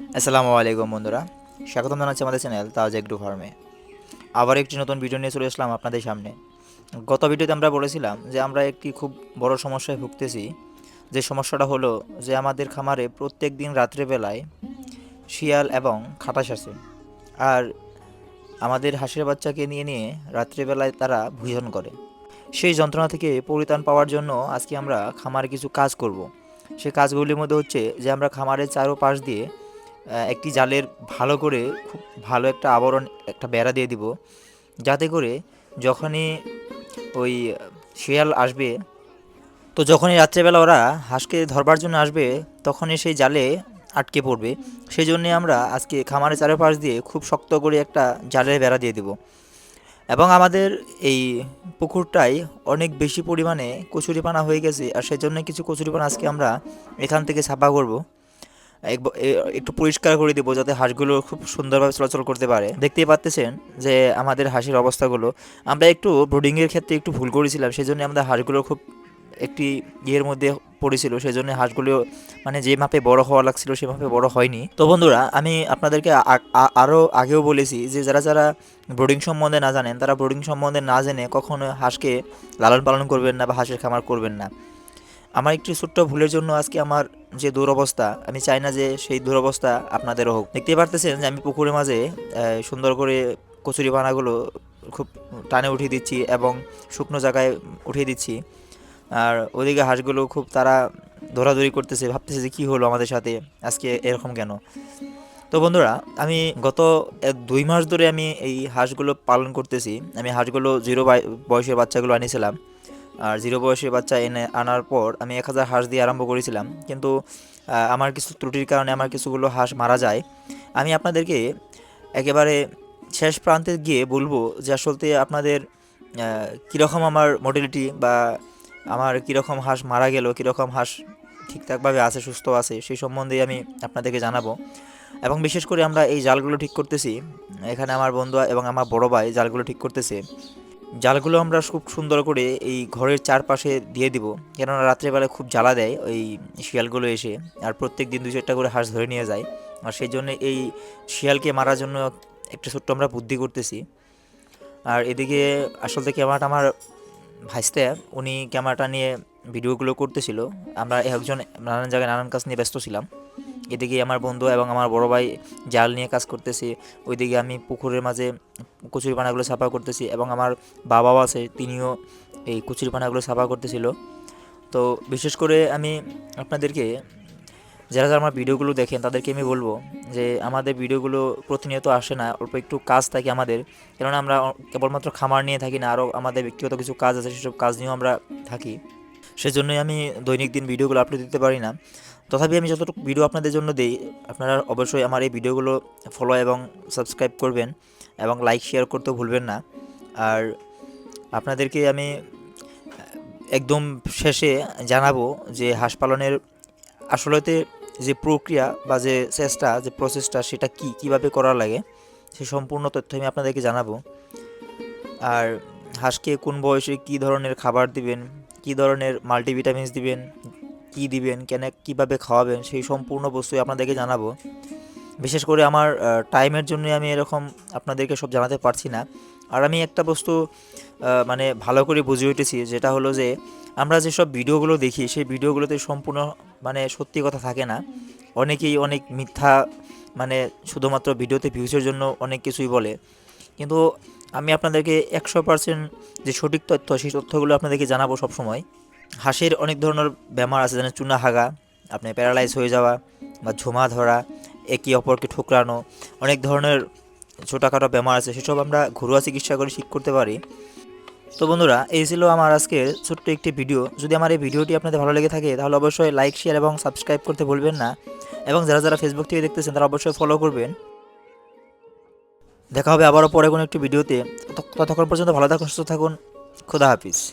আসসালামু আলাইকুম বন্ধুরা। স্বাগতম জানাচ্ছি আমাদের চ্যানেল তাজ এগ্রো ফার্মে। আবার একটি নতুন ভিডিও নিয়ে চলে আসলাম আপনাদের সামনে। গত ভিডিওতে আমরা বলেছিলাম যে আমরা একটি খুব বড় সমস্যায় ভুগতেছি। যে সমস্যাটা হলো যে আমাদের খামারে প্রত্যেক দিন রাত্রেবেলায় শিয়াল এবং খাটাস আছে। আর আমাদের হাঁসের বাচ্চাকে নিয়ে নিয়ে রাত্রেবেলায় তারা ভোজন করে। সেই যন্ত্রণা থেকে পরিত্রাণ পাওয়ার জন্য আজকে আমরা খামারে কিছু কাজ করব। সেই কাজগুলির মধ্যে হচ্ছে যে আমরা খামারের চারোপাশ দিয়ে আহ, একটি জালের ভালো করে খুব ভালো একটা আবরণ, একটা বেড়া দিয়ে দিব। যাতে করে যখনই ওই শিয়াল আসবে, তো যখনই রাত্রেবেলা ওরা হাঁসকে ধরবার জন্য আসবে, তখনই সেই জালে আটকে পড়বে। সেই জন্যে আমরা আজকে খামারের চারপাশ দিয়ে খুব শক্ত করে একটা জালের বেড়া দিয়ে দেব। এবং আমাদের এই পুকুরটায় অনেক বেশি পরিমাণে কচুরিপানা হয়ে গেছে, আর সেজন্য কিছু কচুরিপানা আজকে আমরা এখান থেকে ছাপা করব। একটু পরিষ্কার করে দিব যাতে হাঁসগুলো খুব সুন্দরভাবে চলাচল করতে পারে। দেখতেই পাচ্তেছেন যে আমাদের হাঁসের অবস্থাগুলো, আমরা একটু ব্রোডিংয়ের ক্ষেত্রে একটু ভুল করেছিলাম সেই জন্য আমাদের হাঁসগুলো খুব একটি ইয়ের মধ্যে পড়েছিল সেই জন্য হাঁসগুলো মানে যে মাপে বড় হওয়া লাগছিল সে মাপে বড় হয়নি। তো বন্ধুরা, আমি আপনাদেরকে আরও আগেও বলেছি যে যারা যারা ব্রোডিং সম্বন্ধে না জানেন, তারা ব্রোডিং সম্বন্ধে না জেনে কখনো হাঁসকে লালন পালন করবেন না বা হাঁসের খামার করবেন না। আমার একটি ছোট্ট ভুলের জন্য আজকে আমার যে দুরবস্থা, আমি চাই না যে সেই দুরবস্থা আপনাদেরও হোক। দেখতেই পারতেছেন যে আমি পুকুরের মাঝে সুন্দর করে কচুরি পানাগুলো খুব টানে উঠিয়ে দিচ্ছি এবং শুকনো জায়গায় উঠিয়ে দিচ্ছি। আর ওদিকে হাঁসগুলো খুব তারা দৌড়াদৌড়ি করতেছে, ভাবতেছে যে কী হলো আমাদের সাথে, আজকে এরকম কেন? তো বন্ধুরা, আমি গত দুই মাস ধরে আমি এই হাঁসগুলো পালন করতেছি। আমি হাঁসগুলো জিরো বয়সের বাচ্চাগুলো আনিছিলাম আর জিরো বয়সের বাচ্চা এনে আনার পর আমি এক হাজার হাঁস দিয়ে আরম্ভ করেছিলাম। কিন্তু আমার কিছু ত্রুটির কারণে আমার কিছুগুলো হাঁস মারা যায়। আমি আপনাদেরকে একেবারে শেষ প্রান্তে গিয়ে বলব যে আসলতে আপনাদের কীরকম আমার মডেলিটি বা আমার কীরকম হাঁস মারা গেল, কীরকম হাঁস ঠিকঠাকভাবে আছে, সুস্থ আছে, সেই সম্বন্ধে আমি আপনাদেরকে জানাব। এবং বিশেষ করে আমরা এই জালগুলো ঠিক করতেছি। এখানে আমার বন্ধু এবং আমার বড় ভাই জালগুলো ঠিক করতেছে। জালগুলো আমরা খুব সুন্দর করে এই ঘরের চারপাশে দিয়ে দিব। কেননা রাত্রেবেলায় খুব জ্বালা দেয় ওই শিয়ালগুলো এসে, আর প্রত্যেক দিন দুই চারটা করে হাঁস ধরে নিয়ে যায়। আর সেই জন্য এই শিয়ালকে মারার জন্য একটা ছোট্ট আমরা বুদ্ধি করতেছি। আর এদিকে আসলে ক্যামেরাটা আমার ভাইস্তে, উনি ক্যামেরাটা নিয়ে ভিডিওগুলো করতেছিল। আমরা একজন নানান জায়গায় নানান কাজ নিয়ে ব্যস্ত ছিলাম। এদিকে আমার বন্ধু এবং আমার বড় ভাই জাল নিয়ে কাজ করতেছে, ওইদিকে আমি পুকুরের মাঝে কচুরি পানাগুলো সাফা করতেছি এবং আমার বাবাও আছে, তিনিও এই কচুরি পানাগুলো সাফা করতেছিল। তো বিশেষ করে আমি আপনাদেরকে, যারা যারা আমার ভিডিওগুলো দেখেন তাদেরকে আমি বলব যে আমাদের ভিডিওগুলো প্রতিনিয়ত আসে না, অল্প একটু কাজ থাকে আমাদের। কেননা আমরা কেবলমাত্র খামার নিয়ে থাকি না, আরও আমাদের ব্যক্তিগত কিছু কাজ আছে সেসব কাজ নিয়েও আমরা থাকি। সেজন্যই আমি দৈনিক দিন ভিডিওগুলো আপলোড দিতে পারি না। তথাপি আমি যতটুকু ভিডিও আপনাদের জন্য দিই, আপনারা অবশ্যই আমার এই ভিডিওগুলো ফলো এবং সাবস্ক্রাইব করবেন এবং লাইক শেয়ার করতেও ভুলবেন না। আর আপনাদেরকে আমি একদম শেষে জানাব যে হাঁস পালনের আসলেতে যে প্রক্রিয়া বা যে চেষ্টা, যে প্রসেসটা সেটা কি, কীভাবে করা লাগে, সে সম্পূর্ণ তথ্য আমি আপনাদেরকে জানাব। আর হাঁসকে কোন বয়সে কি ধরনের খাবার দিবেন কি ধরনের মাল্টিভিটামিনস দিবেন, কি দিবেন, কেন, কীভাবে খাওয়াবেন, সেই সম্পূর্ণ বস্তুই আপনাদেরকে জানাব। বিশেষ করে আমার টাইমের জন্য আমি এরকম আপনাদেরকে সব জানাতে পারছি না। আর আমি একটা বস্তু মানে ভালো করে বুঝে উঠেছি, যেটা হলো যে, আমরা যেসব ভিডিওগুলো দেখি, সেই ভিডিওগুলোতে সম্পূর্ণ মানে সত্যি কথা থাকে না। অনেকেই অনেক মিথ্যা মানে শুধুমাত্র ভিডিওতে ভিউজের জন্য অনেক কিছুই বলে। কিন্তু আমি আপনাদেরকে একশো পার্সেন্ট যে সঠিক তথ্য, সেই তথ্যগুলো আপনাদেরকে জানাব সবসময়। হাঁসের অনেক ধরনের বেমার আছে যেন চুনা হাগা, আপনি প্যারালাইজ হয়ে যাওয়া বা ঝুমা ধরা, একে অপরকে ঠুকরানো, অনেক ধরনের ছোটোখাটো বেমার আছে, সেসব আমরা ঘরোয়া চিকিৎসা করে ঠিক করতে পারি। তো বন্ধুরা, এই ছিল আমার আজকের ছোট্ট একটি ভিডিও। যদি আমার এই ভিডিওটি আপনাদের ভালো লেগে থাকে, তাহলে অবশ্যই লাইক শেয়ার এবং সাবস্ক্রাইব করতে ভুলবেন না। এবং যারা যারা ফেসবুক থেকে দেখতেছেন, তারা অবশ্যই ফলো করবেন। দেখা হবে আবারও পরে কোনো একটি ভিডিওতে। তত- ততক্ষণ পর্যন্ত ভালো থাকুন, সুস্থ থাকুন। খোদা হাফিজ।